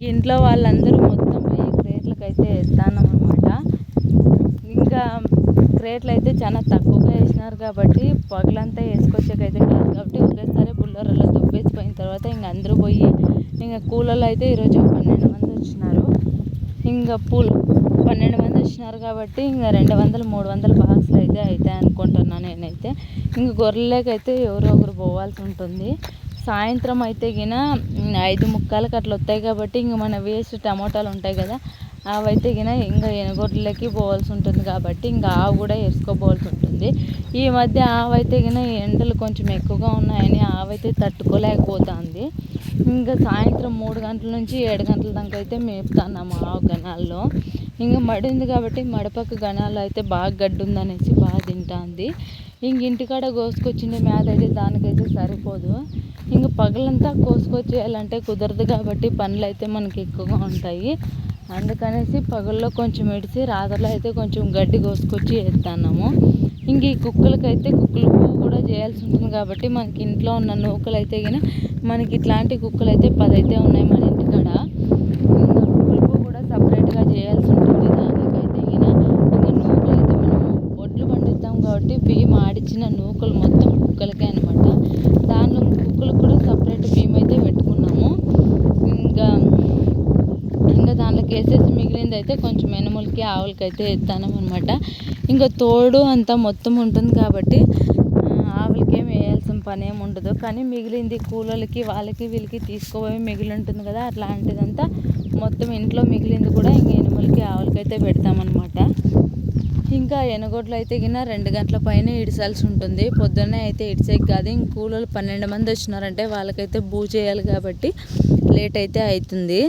ఇంట్లో వాళ్ళందరూ మొత్తం పోయి క్రేట్లకు అయితే ఎత్తానం అనమాట ఇంకా క్రేట్లు అయితే చాలా తక్కువగా వేసినారు కాబట్టి పగలంతా వేసుకొచ్చేకైతే కాదు కాబట్టి ఒకేసారి బుల్లర్లో దుబ్బేసిపోయిన తర్వాత ఇంక అందరూ పోయి ఇంకా కూలలో అయితే ఈరోజు పన్నెండు మంది వచ్చినారు. ఇంకా పూలు పన్నెండు మంది వచ్చినారు కాబట్టి ఇంకా రెండు వందలు మూడు వందల బాక్సులు అయితే అవుతాయి అనుకుంటున్నాను నేనైతే. ఇంక గొర్రెలకైతే ఎవరో ఒకరు పోవాల్సి ఉంటుంది. సాయంత్రం అయితే గిన ఐదు ముక్కాలకి అట్లా వస్తాయి కాబట్టి ఇంక మన వేస్ట్ టమోటాలు ఉంటాయి కదా అవి అయితే గిన ఇంకా ఎనగొడ్లకి పోవాల్సి ఉంటుంది కాబట్టి ఇంకా ఆవు కూడా వేసుకోపోవాల్సి ఉంటుంది. ఈ మధ్య ఆవైతే గిన ఎండలు కొంచెం ఎక్కువగా ఉన్నాయని ఆవైతే తట్టుకోలేకపోతుంది. ఇంకా సాయంత్రం మూడు గంటల నుంచి ఏడు గంటల దాకా అయితే మేపుతున్నాము ఆవు గనాల్లో. ఇంకా మడి ఉంది కాబట్టి మడపక్క గణాలు అయితే బాగా గడ్డి ఉందనేసి బాగా తింటుంది. ఇంక ఇంటికాడ కోసుకొచ్చిండే మేత అయితే దానికైతే సరిపోదు. ఇంక పగలంతా కోసుకొచ్చేయాలంటే కుదరదు కాబట్టి పనులు అయితే మనకి ఎక్కువగా ఉంటాయి. అందుకనేసి పగల్లో కొంచెం ఇడిచి రాత్రిలో అయితే కొంచెం గడ్డి కోసుకొచ్చి వేస్తాము ఇంక ఈ కుక్కలకైతే కుక్కలు కూడా చేయాల్సి ఉంటుంది కాబట్టి మనకి ఇంట్లో ఉన్న నూకలు అయితే కానీ మనకి ఇట్లాంటి కుక్కలు అయితే పదైతే ఉన్నాయి మన ఇంటికాడ ఇంకా కుక్కల పువ్వు కూడా సపరేట్గా చేయాల్సి ఉంటుంది దానికైతే గిన ఇంకా నూకలు అయితే మనము ఒడ్లు పండిస్తాం కాబట్టి బియ్యం ఆడిచ్చిన నూకలు మొత్తం కుక్కలకే అనమాట దానిలో కుక్కలకు కూడా సపరేట్ బియ్యం అయితే పెట్టుకున్నాము. ఇంకా ఇంకా దాంట్లోకి వేసేసి మిగిలింది అయితే కొంచెం ఎనుములకి ఆవులకి అయితే ఎత్తాను అనమాట ఇంకా తోడు అంతా మొత్తం ఉంటుంది కాబట్టి ఆవులకేం ఆవులకి వేయాల్సిన పని ఏమి ఉండదు. కానీ మిగిలింది కూలలకి వాళ్ళకి వీళ్ళకి తీసుకోపోయి మిగిలి ఉంటుంది కదా అట్లాంటిదంతా మొత్తం ఇంట్లో మిగిలింది కూడా ఇంక ఎనుములకి ఆవులకి అయితే పెడతామన్నమాట. ఇంకా ఎనగొడ్లు అయితే గిన రెండు గంటల పైన ఇడిచాల్సి ఉంటుంది. పొద్దున్నే అయితే ఇడిచేకి కాదు ఇంక కూలోళ్ళు పన్నెండు మంది వచ్చినారంటే వాళ్ళకైతే బూ చేయాలి కాబట్టి లేట్ అయితే అవుతుంది